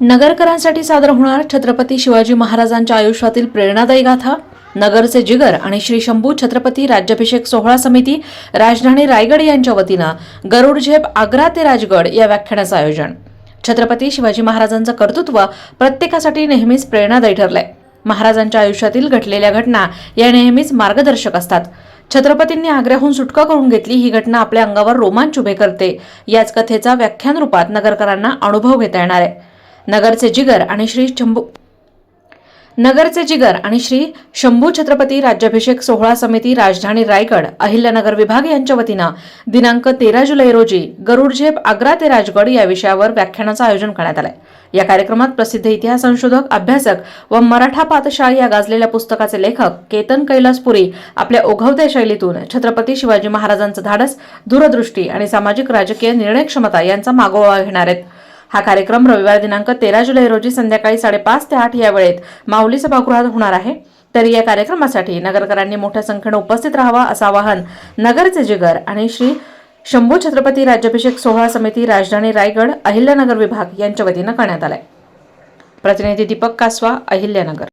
नगरकरांसाठी सादर होणार छत्रपती शिवाजी महाराजांच्या आयुष्यातील प्रेरणादायी गाथा. नगरचे जिगर आणि श्री शंभू छत्रपती राज्याभिषेक सोहळा समिती राजधानी रायगड यांच्या वतीनं गरुड झेप आग्रा ते राजगड या व्याख्यानाचं आयोजन. छत्रपती शिवाजी महाराजांचं कर्तृत्व प्रत्येकासाठी नेहमीच प्रेरणादायी ठरलंय. महाराजांच्या आयुष्यातील घडलेल्या घटना या नेहमीच मार्गदर्शक असतात. छत्रपतींनी आग्र्याहून सुटका करून घेतली ही घटना आपल्या अंगावर रोमांच उभे करते. याच कथेचा व्याख्यान रूपात नगरकरांना अनुभव घेता येणार आहे. नगरचे जिगर आणि श्री शंभू नगरचे जिगर आणि श्री शंभू छत्रपती राज्याभिषेक सोहळा समिती राजधानी रायगड अहिल्यानगर विभाग यांच्या वतीनं दिनांक तेरा जुलै रोजी गरुड झेप आग्रा ते राजगड या विषयावर व्याख्यानाचं आयोजन करण्यात आलंय. या कार्यक्रमात प्रसिद्ध इतिहास संशोधक अभ्यासक व मराठा पातशाळ या गाजलेल्या पुस्तकाचे लेखक केतन कैलासपुरी आपल्या ओघवत्या शैलीतून छत्रपती शिवाजी महाराजांचं धाडस दूरदृष्टी आणि सामाजिक राजकीय निर्णय क्षमता यांचा मागोवा घेणार आहेत. हा कार्यक्रम रविवार दिनांक तेरा जुलै रोजी संध्याकाळी साडेपाच ते आठ या वेळेत माऊली सभागृहात होणार आहे. तर या कार्यक्रमासाठी नगरकरांनी मोठ्या संख्येनं उपस्थित राहावा असं आवाहन नगरचे जिगर आणि श्री शंभू छत्रपती राज्याभिषेक सोहळा समिती राजधानी रायगड अहिल्यानगर विभाग यांच्या वतीनं करण्यात आलाय. प्रतिनिधी दीपक कासवा अहिल्यानगर.